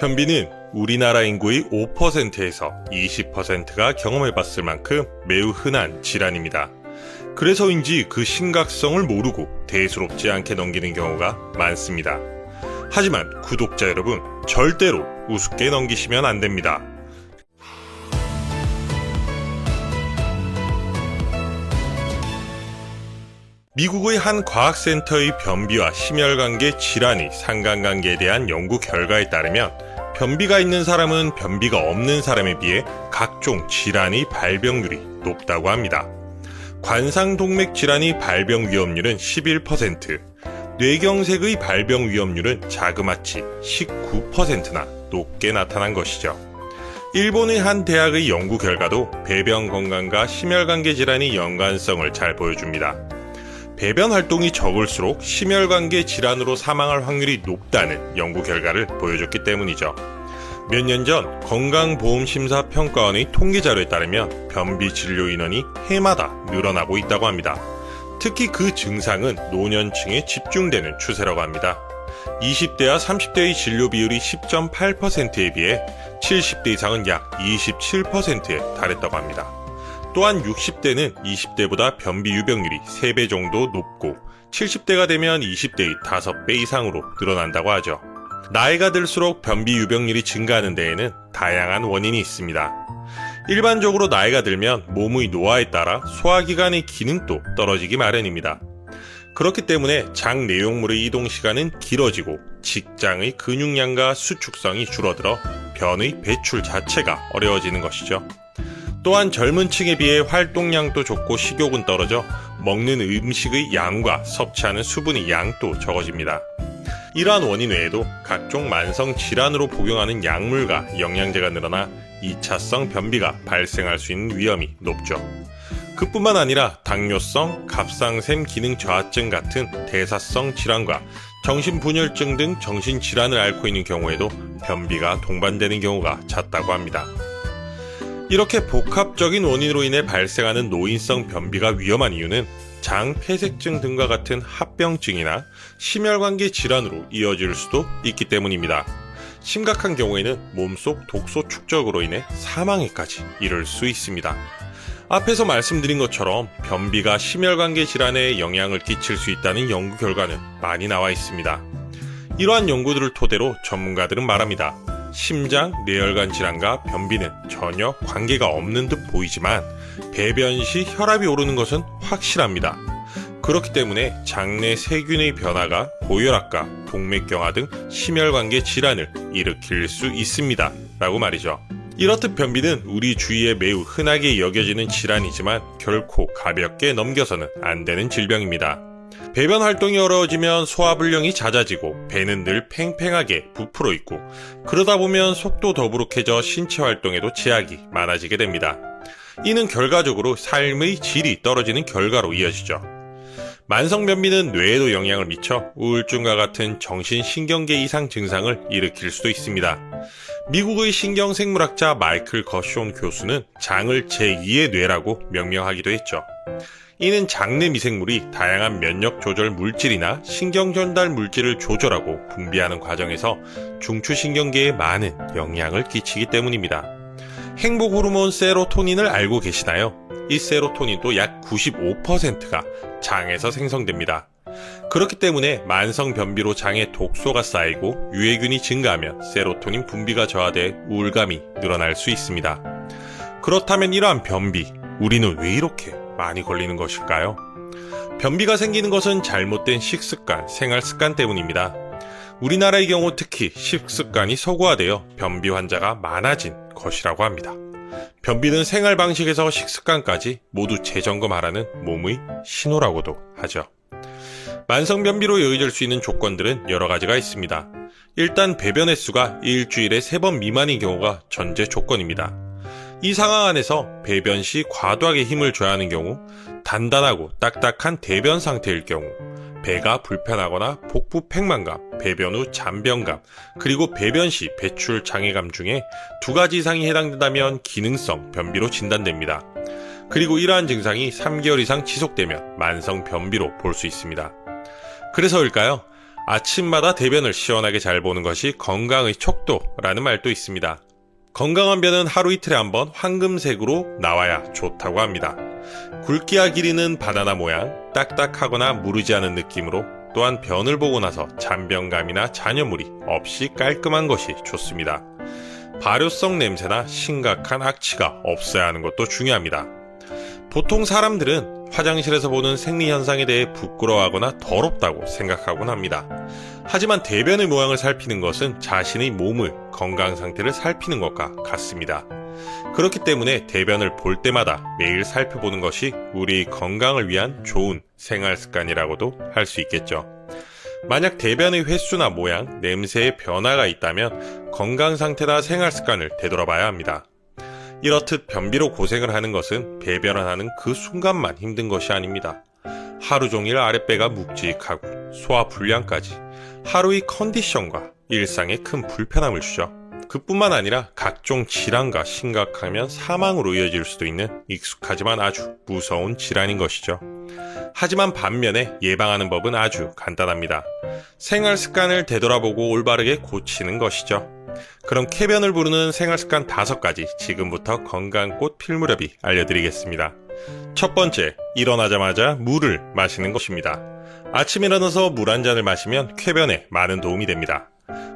변비는 우리나라 인구의 5%에서 20%가 경험해봤을 만큼 매우 흔한 질환입니다. 그래서인지 그 심각성을 모르고 대수롭지 않게 넘기는 경우가 많습니다. 하지만 구독자 여러분, 절대로 우습게 넘기시면 안 됩니다. 미국의 한 과학센터의 변비와 심혈관계 질환의 상관관계에 대한 연구 결과에 따르면 변비가 있는 사람은 변비가 없는 사람에 비해 각종 질환의 발병률이 높다고 합니다. 관상동맥 질환의 발병 위험률은 11%, 뇌경색의 발병 위험률은 자그마치 19%나 높게 나타난 것이죠. 일본의 한 대학의 연구 결과도 배변 건강과 심혈관계 질환의 연관성을 잘 보여줍니다. 배변 활동이 적을수록 심혈관계 질환으로 사망할 확률이 높다는 연구 결과를 보여줬기 때문이죠. 몇 년 전 건강보험심사평가원의 통계 자료에 따르면 변비 진료 인원이 해마다 늘어나고 있다고 합니다. 특히 그 증상은 노년층에 집중되는 추세라고 합니다. 20대와 30대의 진료 비율이 10.8%에 비해 70대 이상은 약 27%에 달했다고 합니다. 또한 60대는 20대보다 변비 유병률이 3배 정도 높고 70대가 되면 20대의 5배 이상으로 늘어난다고 하죠. 나이가 들수록 변비 유병률이 증가하는 데에는 다양한 원인이 있습니다. 일반적으로 나이가 들면 몸의 노화에 따라 소화기관의 기능도 떨어지기 마련입니다. 그렇기 때문에 장 내용물의 이동 시간은 길어지고 직장의 근육량과 수축성이 줄어들어 변의 배출 자체가 어려워지는 것이죠. 또한 젊은 층에 비해 활동량도 적고 식욕은 떨어져 먹는 음식의 양과 섭취하는 수분의 양도 적어집니다. 이러한 원인 외에도 각종 만성 질환으로 복용하는 약물과 영양제가 늘어나 2차성 변비가 발생할 수 있는 위험이 높죠. 그뿐만 아니라 당뇨성, 갑상샘 기능 저하증 같은 대사성 질환과 정신분열증 등 정신질환을 앓고 있는 경우에도 변비가 동반되는 경우가 잦다고 합니다. 이렇게 복합적인 원인으로 인해 발생하는 노인성 변비가 위험한 이유는 장 폐색증 등과 같은 합병증이나 심혈관계 질환으로 이어질 수도 있기 때문입니다. 심각한 경우에는 몸속 독소 축적으로 인해 사망에까지 이를 수 있습니다. 앞에서 말씀드린 것처럼 변비가 심혈관계 질환에 영향을 끼칠 수 있다는 연구 결과는 많이 나와 있습니다. 이러한 연구들을 토대로 전문가들은 말합니다. 심장, 뇌혈관 질환과 변비는 전혀 관계가 없는 듯 보이지만 배변 시 혈압이 오르는 것은 확실합니다. 그렇기 때문에 장내 세균의 변화가 고혈압과 동맥경화 등 심혈관계 질환을 일으킬 수 있습니다. 라고 말이죠. 이렇듯 변비는 우리 주위에 매우 흔하게 여겨지는 질환이지만 결코 가볍게 넘겨서는 안 되는 질병입니다. 배변 활동이 어려워지면 소화불량이 잦아지고 배는 늘 팽팽하게 부풀어 있고 그러다 보면 속도 더부룩해져 신체 활동에도 제약이 많아지게 됩니다. 이는 결과적으로 삶의 질이 떨어지는 결과로 이어지죠. 만성변비는 뇌에도 영향을 미쳐 우울증과 같은 정신신경계 이상 증상을 일으킬 수도 있습니다. 미국의 신경생물학자 마이클 거쇼온 교수는 장을 제2의 뇌라고 명명하기도 했죠. 이는 장내 미생물이 다양한 면역 조절 물질이나 신경 전달 물질을 조절하고 분비하는 과정에서 중추신경계에 많은 영향을 끼치기 때문입니다. 행복 호르몬 세로토닌을 알고 계시나요? 이 세로토닌도 약 95%가 장에서 생성됩니다. 그렇기 때문에 만성 변비로 장에 독소가 쌓이고 유해균이 증가하면 세로토닌 분비가 저하돼 우울감이 늘어날 수 있습니다. 그렇다면 이러한 변비, 우리는 왜 이렇게 많이 걸리는 것일까요? 변비가 생기는 것은 잘못된 식습관, 생활 습관 때문입니다. 우리나라의 경우 특히 식습관이 서구화되어 변비 환자가 많아진 것이라고 합니다. 변비는 생활 방식에서 식습관까지 모두 재점검하라는 몸의 신호라고도 하죠. 만성 변비로 여겨질 수 있는 조건들은 여러 가지가 있습니다. 일단 배변 횟수가 일주일에 3번 미만인 경우가 전제 조건입니다. 이 상황 안에서 배변 시 과도하게 힘을 줘야 하는 경우, 단단하고 딱딱한 대변 상태일 경우, 배가 불편하거나 복부 팽만감, 배변 후 잔변감, 그리고 배변 시 배출 장애감 중에 두 가지 이상이 해당된다면 기능성 변비로 진단됩니다. 그리고 이러한 증상이 3개월 이상 지속되면 만성 변비로 볼 수 있습니다. 그래서일까요? 아침마다 대변을 시원하게 잘 보는 것이 건강의 척도라는 말도 있습니다. 건강한 변은 하루 이틀에 한 번 황금색으로 나와야 좋다고 합니다. 굵기와 길이는 바나나 모양, 딱딱하거나 무르지 않은 느낌으로 또한 변을 보고 나서 잔변감이나 잔여물이 없이 깔끔한 것이 좋습니다. 발효성 냄새나 심각한 악취가 없어야 하는 것도 중요합니다. 보통 사람들은 화장실에서 보는 생리 현상에 대해 부끄러워하거나 더럽다고 생각하곤 합니다. 하지만 대변의 모양을 살피는 것은 자신의 몸을 건강 상태를 살피는 것과 같습니다. 그렇기 때문에 대변을 볼 때마다 매일 살펴보는 것이 우리 건강을 위한 좋은 생활 습관이라고도 할 수 있겠죠. 만약 대변의 횟수나 모양, 냄새의 변화가 있다면 건강 상태나 생활 습관을 되돌아봐야 합니다. 이렇듯 변비로 고생을 하는 것은 배변을 하는 그 순간만 힘든 것이 아닙니다. 하루 종일 아랫배가 묵직하고 소화 불량까지 하루의 컨디션과 일상에 큰 불편함을 주죠. 그뿐만 아니라 각종 질환과 심각하면 사망으로 이어질 수도 있는 익숙하지만 아주 무서운 질환인 것이죠. 하지만 반면에 예방하는 법은 아주 간단합니다. 생활 습관을 되돌아보고 올바르게 고치는 것이죠. 그럼 쾌변을 부르는 생활 습관 다섯 가지 지금부터 건강꽃 필 무렵이 알려드리겠습니다. 첫 번째, 일어나자마자 물을 마시는 것입니다. 아침에 일어나서 물 한 잔을 마시면 쾌변에 많은 도움이 됩니다.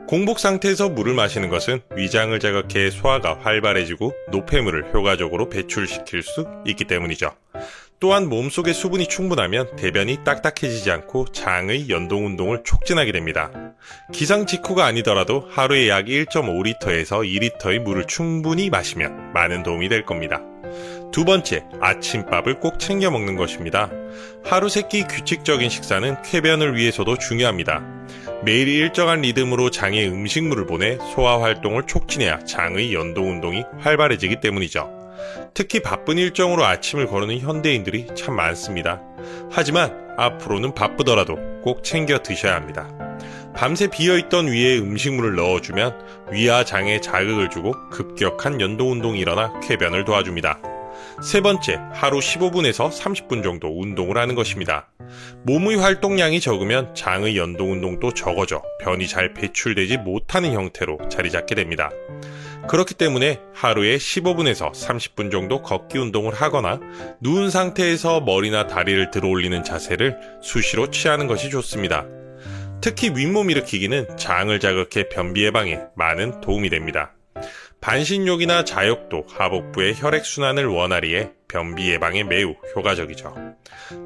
공복 상태에서 물을 마시는 것은 위장을 자극해 소화가 활발해지고 노폐물을 효과적으로 배출시킬 수 있기 때문이죠. 또한 몸속에 수분이 충분하면 대변이 딱딱해지지 않고 장의 연동 운동을 촉진하게 됩니다. 기상 직후가 아니더라도 하루에 약 1.5리터에서 2리터의 물을 충분히 마시면 많은 도움이 될 겁니다. 두 번째, 아침밥을 꼭 챙겨 먹는 것입니다. 하루 세 끼 규칙적인 식사는 쾌변을 위해서도 중요합니다. 매일 일정한 리듬으로 장에 음식물을 보내 소화 활동을 촉진해야 장의 연동 운동이 활발해지기 때문이죠. 특히 바쁜 일정으로 아침을 거르는 현대인들이 참 많습니다. 하지만 앞으로는 바쁘더라도 꼭 챙겨 드셔야 합니다. 밤새 비어있던 위에 음식물을 넣어주면 위와 장에 자극을 주고 급격한 연동 운동이 일어나 쾌변을 도와줍니다. 세 번째, 하루 15분에서 30분 정도 운동을 하는 것입니다. 몸의 활동량이 적으면 장의 연동 운동도 적어져 변이 잘 배출되지 못하는 형태로 자리 잡게 됩니다. 그렇기 때문에 하루에 15분에서 30분 정도 걷기 운동을 하거나 누운 상태에서 머리나 다리를 들어 올리는 자세를 수시로 취하는 것이 좋습니다. 특히 윗몸 일으키기는 장을 자극해 변비 예방에 많은 도움이 됩니다. 반신욕이나 자욕도 하복부의 혈액순환을 원활히해 변비 예방에 매우 효과적이죠.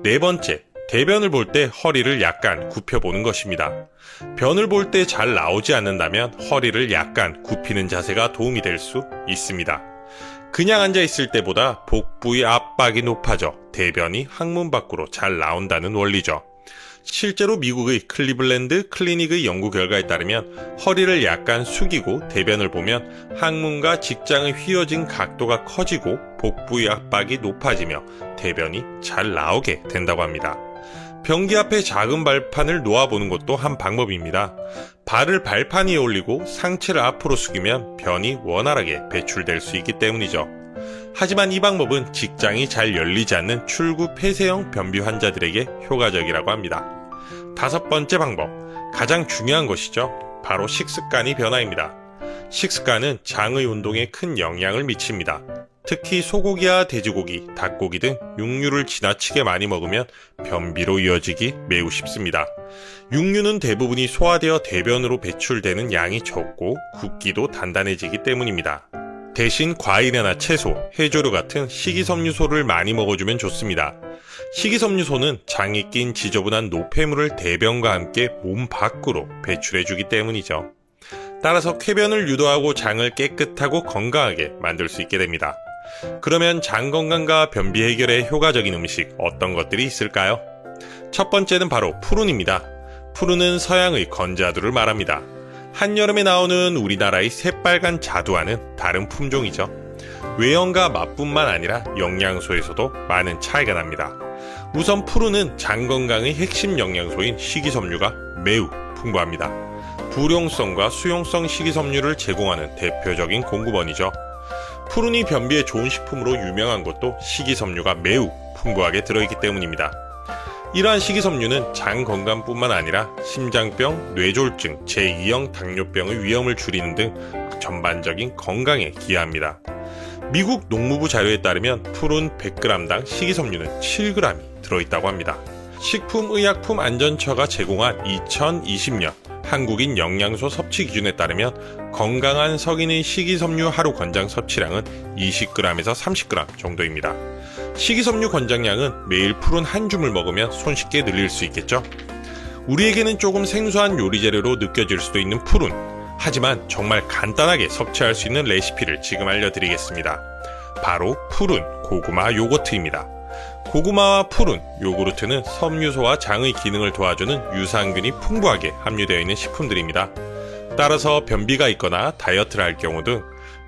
네 번째, 대변을 볼 때 허리를 약간 굽혀보는 것입니다. 변을 볼 때 잘 나오지 않는다면 허리를 약간 굽히는 자세가 도움이 될 수 있습니다. 그냥 앉아 있을 때보다 복부의 압박이 높아져 대변이 항문 밖으로 잘 나온다는 원리죠. 실제로 미국의 클리블랜드 클리닉의 연구 결과에 따르면 허리를 약간 숙이고 대변을 보면 항문과 직장의 휘어진 각도가 커지고 복부의 압박이 높아지며 대변이 잘 나오게 된다고 합니다. 변기 앞에 작은 발판을 놓아보는 것도 한 방법입니다. 발을 발판 위에 올리고 상체를 앞으로 숙이면 변이 원활하게 배출될 수 있기 때문이죠. 하지만 이 방법은 직장이 잘 열리지 않는 출구 폐쇄형 변비 환자들에게 효과적이라고 합니다. 다섯 번째 방법, 가장 중요한 것이죠. 바로 식습관이 변화입니다. 식습관은 장의 운동에 큰 영향을 미칩니다. 특히 소고기와 돼지고기, 닭고기 등 육류를 지나치게 많이 먹으면 변비로 이어지기 매우 쉽습니다. 육류는 대부분이 소화되어 대변으로 배출되는 양이 적고 굵기도 단단해지기 때문입니다. 대신 과일이나 채소, 해조류 같은 식이섬유소를 많이 먹어주면 좋습니다. 식이섬유소는 장이 낀 지저분한 노폐물을 대변과 함께 몸 밖으로 배출해주기 때문이죠. 따라서 쾌변을 유도하고 장을 깨끗하고 건강하게 만들 수 있게 됩니다. 그러면 장 건강과 변비 해결에 효과적인 음식 어떤 것들이 있을까요? 첫 번째는 바로 푸른입니다. 푸른은 서양의 건자두를 말합니다. 한여름에 나오는 우리나라의 새빨간 자두와는 다른 품종이죠. 외형과 맛뿐만 아니라 영양소에서도 많은 차이가 납니다. 우선 푸른은 장 건강의 핵심 영양소인 식이섬유가 매우 풍부합니다. 불용성과 수용성 식이섬유를 제공하는 대표적인 공급원이죠. 푸른이 변비에 좋은 식품으로 유명한 것도 식이섬유가 매우 풍부하게 들어있기 때문입니다. 이러한 식이섬유는 장 건강뿐만 아니라 심장병, 뇌졸중, 제2형 당뇨병의 위험을 줄이는 등 전반적인 건강에 기여합니다. 미국 농무부 자료에 따르면 푸른 100g당 식이섬유는 7g이 들어있다고 합니다. 식품의약품안전처가 제공한 2020년 한국인 영양소 섭취 기준에 따르면 건강한 성인의 식이섬유 하루 권장 섭취량은 20g에서 30g 정도입니다. 식이섬유 권장량은 매일 푸른 한 줌을 먹으면 손쉽게 늘릴 수 있겠죠? 우리에게는 조금 생소한 요리 재료로 느껴질 수도 있는 푸른. 하지만 정말 간단하게 섭취할 수 있는 레시피를 지금 알려드리겠습니다. 바로 푸른 고구마 요거트입니다. 고구마와 푸른 요구르트는 섬유소와 장의 기능을 도와주는 유산균이 풍부하게 함유되어 있는 식품들입니다. 따라서 변비가 있거나 다이어트를 할 경우 등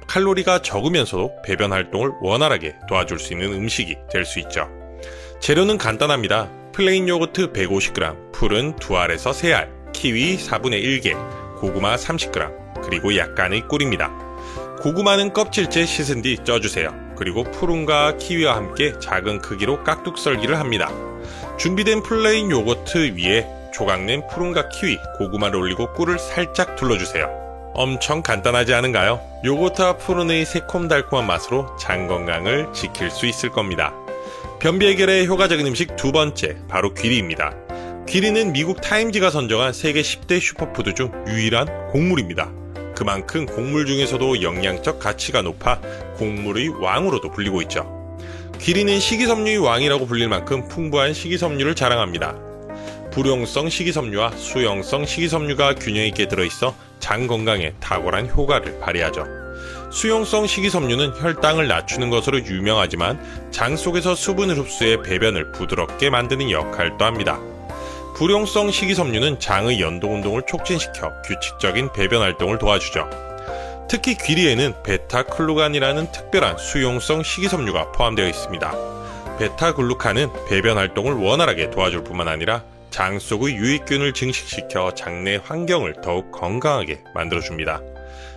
칼로리가 적으면서도 배변 활동을 원활하게 도와줄 수 있는 음식이 될 수 있죠. 재료는 간단합니다. 플레인 요거트 150g, 푸른 2알에서 3알, 키위 4분의 1개, 고구마 30g, 그리고 약간의 꿀입니다. 고구마는 껍질째 씻은 뒤 쪄주세요. 그리고 푸른과 키위와 함께 작은 크기로 깍둑 썰기를 합니다. 준비된 플레인 요거트 위에 조각낸 푸른과 키위, 고구마를 올리고 꿀을 살짝 둘러주세요. 엄청 간단하지 않은가요? 요거트와 푸른의 새콤달콤한 맛으로 장 건강을 지킬 수 있을 겁니다. 변비 해결에 효과적인 음식 두 번째, 바로 귀리입니다. 귀리는 미국 타임지가 선정한 세계 10대 슈퍼푸드 중 유일한 곡물입니다. 그만큼 곡물 중에서도 영양적 가치가 높아 곡물의 왕으로도 불리고 있죠. 귀리는 식이섬유의 왕이라고 불릴 만큼 풍부한 식이섬유를 자랑합니다. 불용성 식이섬유와 수용성 식이섬유가 균형 있게 들어있어 장 건강에 탁월한 효과를 발휘하죠. 수용성 식이섬유는 혈당을 낮추는 것으로 유명하지만 장 속에서 수분을 흡수해 배변을 부드럽게 만드는 역할도 합니다. 불용성 식이섬유는 장의 연동 운동을 촉진시켜 규칙적인 배변 활동을 도와주죠. 특히 귀리에는 베타클루간이라는 특별한 수용성 식이섬유가 포함되어 있습니다. 베타글루칸은 배변 활동을 원활하게 도와줄 뿐만 아니라 장 속의 유익균을 증식시켜 장내 환경을 더욱 건강하게 만들어줍니다.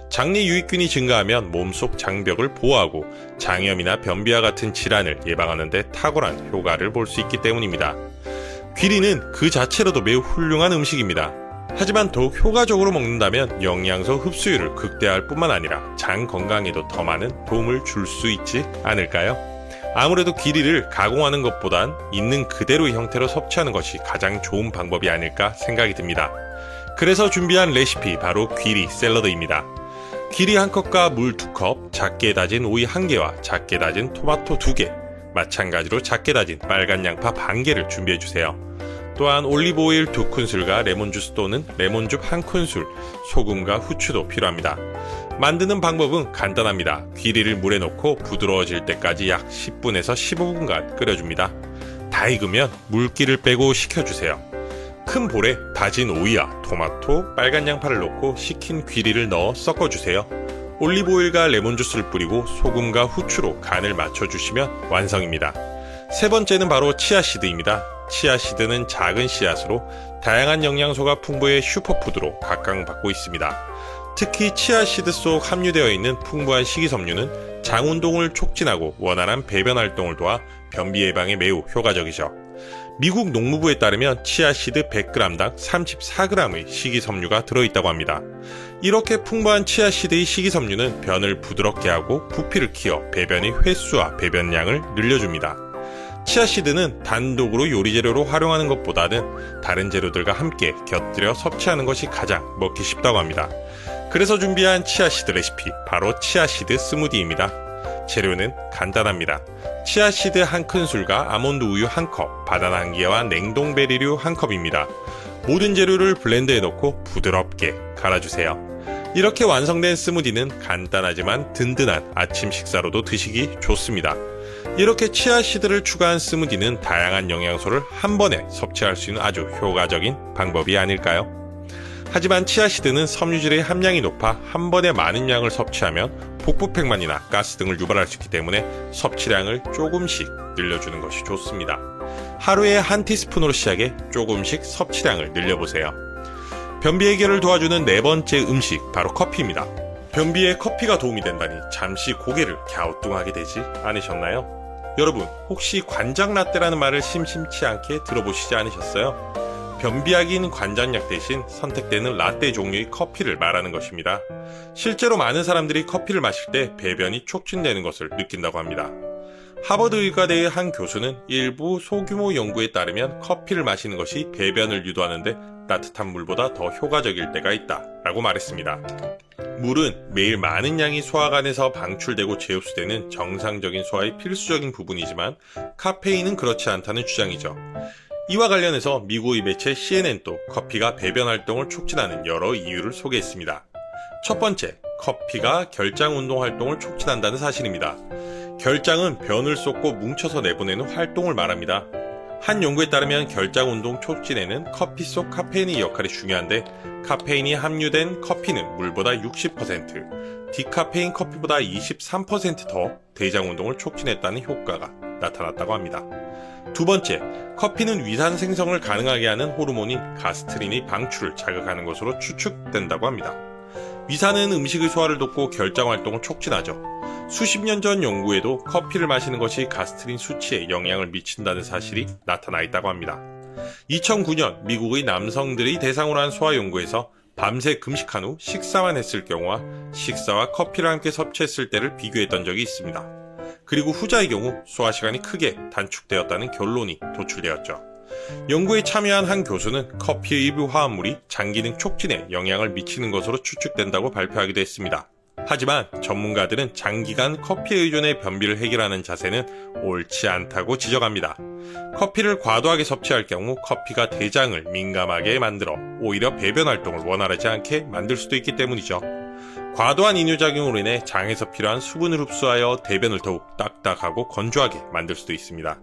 장내 유익균이 증가하면 몸속 장벽을 보호하고 장염이나 변비와 같은 질환을 예방하는 데 탁월한 효과를 볼 수 있기 때문입니다. 귀리는 그 자체로도 매우 훌륭한 음식입니다. 하지만 더욱 효과적으로 먹는다면 영양소 흡수율을 극대화할 뿐만 아니라 장 건강에도 더 많은 도움을 줄 수 있지 않을까요? 아무래도 귀리를 가공하는 것보단 있는 그대로의 형태로 섭취하는 것이 가장 좋은 방법이 아닐까 생각이 듭니다. 그래서 준비한 레시피 바로 귀리 샐러드입니다. 귀리 한 컵과 물 두 컵, 작게 다진 오이 한 개와 작게 다진 토마토 두 개, 마찬가지로 작게 다진 빨간 양파 반 개를 준비해 주세요. 또한 올리브 오일 두 큰술과 레몬 주스 또는 레몬즙 한 큰술, 소금과 후추도 필요합니다. 만드는 방법은 간단합니다. 귀리를 물에 넣고 부드러워질 때까지 약 10분에서 15분간 끓여줍니다. 다 익으면 물기를 빼고 식혀주세요. 큰 볼에 다진 오이와 토마토, 빨간 양파를 넣고 식힌 귀리를 넣어 섞어주세요. 올리브오일과 레몬주스를 뿌리고 소금과 후추로 간을 맞춰주시면 완성입니다. 세 번째는 바로 치아시드입니다. 치아시드는 작은 씨앗으로 다양한 영양소가 풍부해 슈퍼푸드로 각광받고 있습니다. 특히 치아시드 속 함유되어 있는 풍부한 식이섬유는 장 운동을 촉진하고 원활한 배변 활동을 도와 변비 예방에 매우 효과적이죠. 미국 농무부에 따르면 치아시드 100g당 34g의 식이섬유가 들어있다고 합니다. 이렇게 풍부한 치아시드의 식이섬유는 변을 부드럽게 하고 부피를 키워 배변의 횟수와 배변량을 늘려줍니다. 치아시드는 단독으로 요리 재료로 활용하는 것보다는 다른 재료들과 함께 곁들여 섭취하는 것이 가장 먹기 쉽다고 합니다. 그래서 준비한 치아시드 레시피 바로 치아시드 스무디입니다. 재료는 간단합니다. 치아시드 한 큰술과 아몬드 우유 한 컵, 바나나 한 개와 냉동 베리류 한 컵입니다. 모든 재료를 블렌더에 넣고 부드럽게 갈아주세요. 이렇게 완성된 스무디는 간단하지만 든든한 아침 식사로도 드시기 좋습니다. 이렇게 치아시드를 추가한 스무디는 다양한 영양소를 한 번에 섭취할 수 있는 아주 효과적인 방법이 아닐까요? 하지만 치아시드는 섬유질의 함량이 높아 한 번에 많은 양을 섭취하면 복부팽만이나 가스 등을 유발할 수 있기 때문에 섭취량을 조금씩 늘려주는 것이 좋습니다. 하루에 한 티스푼으로 시작해 조금씩 섭취량을 늘려보세요. 변비 해결을 도와주는 네 번째 음식 바로 커피입니다. 변비에 커피가 도움이 된다니 잠시 고개를 갸우뚱하게 되지 않으셨나요? 여러분, 혹시 관장 라떼라는 말을 심심치 않게 들어보시지 않으셨어요? 변비약인 관장약 대신 선택되는 라떼 종류의 커피를 말하는 것입니다. 실제로 많은 사람들이 커피를 마실 때 배변이 촉진되는 것을 느낀다고 합니다. 하버드 의과대의 한 교수는 일부 소규모 연구에 따르면 커피를 마시는 것이 배변을 유도하는데 따뜻한 물보다 더 효과적일 때가 있다 라고 말했습니다. 물은 매일 많은 양이 소화관에서 방출되고 재흡수되는 정상적인 소화의 필수적인 부분이지만 카페인은 그렇지 않다는 주장이죠. 이와 관련해서 미국의 매체 CNN도 커피가 배변 활동을 촉진하는 여러 이유를 소개했습니다. 첫 번째, 커피가 결장 운동 활동을 촉진한다는 사실입니다. 결장은 변을 쏟고 뭉쳐서 내보내는 활동을 말합니다. 한 연구에 따르면 결장 운동 촉진에는 커피 속 카페인의 역할이 중요한데 카페인이 함유된 커피는 물보다 60%, 디카페인 커피보다 23%더 대장 운동을 촉진했다는 효과가 나타났다고 합니다. 두 번째, 커피는 위산 생성을 가능하게 하는 호르몬인 가스트린의 방출을 자극하는 것으로 추측된다고 합니다. 위산은 음식의 소화를 돕고 결장 활동을 촉진하죠. 수십 년 전 연구에도 커피를 마시는 것이 가스트린 수치에 영향을 미친다는 사실이 나타나 있다고 합니다. 2009년 미국의 남성들의 대상으로 한 소화 연구에서 밤새 금식한 후 식사만 했을 경우와 식사와 커피를 함께 섭취했을 때를 비교했던 적이 있습니다. 그리고 후자의 경우 소화 시간이 크게 단축되었다는 결론이 도출되었죠. 연구에 참여한 한 교수는 커피의 일부 화합물이 장기능 촉진에 영향을 미치는 것으로 추측된다고 발표하기도 했습니다. 하지만 전문가들은 장기간 커피 의존의 변비를 해결하는 자세는 옳지 않다고 지적합니다. 커피를 과도하게 섭취할 경우 커피가 대장을 민감하게 만들어 오히려 배변 활동을 원활하지 않게 만들 수도 있기 때문이죠. 과도한 이뇨작용으로 인해 장에서 필요한 수분을 흡수하여 대변을 더욱 딱딱하고 건조하게 만들 수도 있습니다.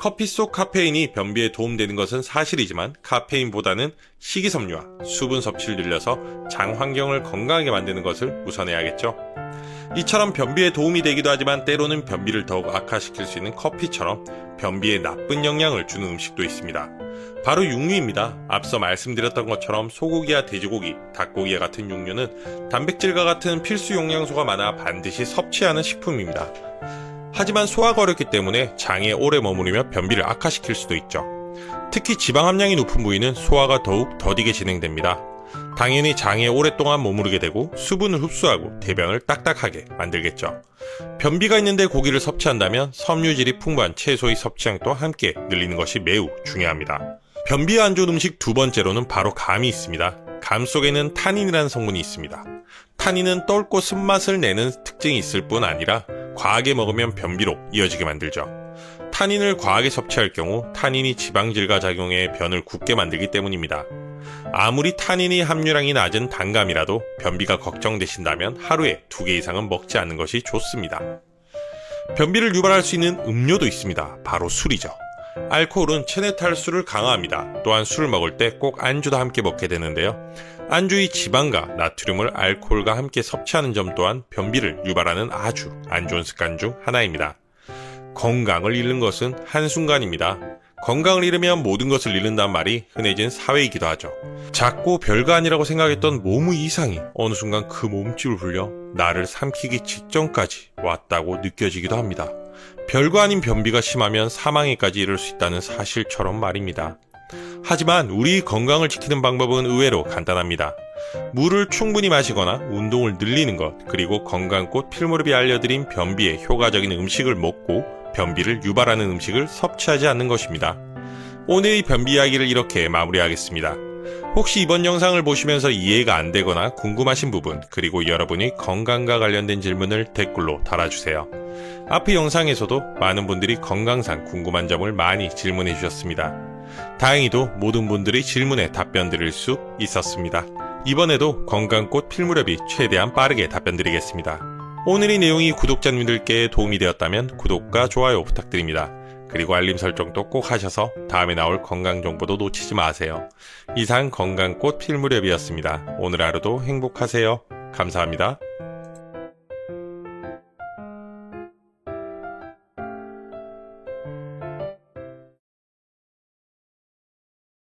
커피 속 카페인이 변비에 도움되는 것은 사실이지만 카페인보다는 식이섬유와 수분 섭취를 늘려서 장 환경을 건강하게 만드는 것을 우선해야겠죠. 이처럼 변비에 도움이 되기도 하지만 때로는 변비를 더욱 악화시킬 수 있는 커피처럼 변비에 나쁜 영향을 주는 음식도 있습니다. 바로 육류입니다. 앞서 말씀드렸던 것처럼 소고기와 돼지고기, 닭고기와 같은 육류는 단백질과 같은 필수 영양소가 많아 반드시 섭취하는 식품입니다. 하지만 소화가 어렵기 때문에 장에 오래 머무르며 변비를 악화시킬 수도 있죠. 특히 지방 함량이 높은 부위는 소화가 더욱 더디게 진행됩니다. 당연히 장에 오랫동안 머무르게 되고 수분을 흡수하고 대변을 딱딱하게 만들겠죠. 변비가 있는데 고기를 섭취한다면 섬유질이 풍부한 채소의 섭취량도 함께 늘리는 것이 매우 중요합니다. 변비에 안 좋은 음식 두 번째로는 바로 감이 있습니다. 감 속에는 타닌이라는 성분이 있습니다. 타닌은 떫고 쓴맛을 내는 특징이 있을 뿐 아니라 과하게 먹으면 변비로 이어지게 만들죠. 타닌을 과하게 섭취할 경우 타닌이 지방질과 작용해 변을 굳게 만들기 때문입니다. 아무리 타닌이 함유량이 낮은 단감이라도 변비가 걱정되신다면 하루에 두 개 이상은 먹지 않는 것이 좋습니다. 변비를 유발할 수 있는 음료도 있습니다. 바로 술이죠. 알코올은 체내 탈수를 강화합니다. 또한 술을 먹을 때 꼭 안주도 함께 먹게 되는데요. 안주의 지방과 나트륨을 알코올과 함께 섭취하는 점 또한 변비를 유발하는 아주 안 좋은 습관 중 하나입니다. 건강을 잃는 것은 한순간입니다. 건강을 잃으면 모든 것을 잃는다는 말이 흔해진 사회이기도 하죠. 작고 별거 아니라고 생각했던 몸의 이상이 어느 순간 그 몸집을 불려 나를 삼키기 직전까지 왔다고 느껴지기도 합니다. 별거 아닌 변비가 심하면 사망에까지 이를 수 있다는 사실처럼 말입니다. 하지만 우리 건강을 지키는 방법은 의외로 간단합니다. 물을 충분히 마시거나 운동을 늘리는 것, 그리고 건강꽃 필무렵이 알려드린 변비에 효과적인 음식을 먹고 변비를 유발하는 음식을 섭취하지 않는 것입니다. 오늘의 변비 이야기를 이렇게 마무리하겠습니다. 혹시 이번 영상을 보시면서 이해가 안 되거나 궁금하신 부분, 그리고 여러분이 건강과 관련된 질문을 댓글로 달아주세요. 앞의 영상에서도 많은 분들이 건강상 궁금한 점을 많이 질문해 주셨습니다. 다행히도 모든 분들의 질문에 답변 드릴 수 있었습니다. 이번에도 건강꽃 필 무렵이 최대한 빠르게 답변 드리겠습니다. 오늘의 내용이 구독자님들께 도움이 되었다면 구독과 좋아요 부탁드립니다. 그리고 알림 설정도 꼭 하셔서 다음에 나올 건강 정보도 놓치지 마세요. 이상 건강꽃 필무렵이었습니다. 오늘 하루도 행복하세요. 감사합니다.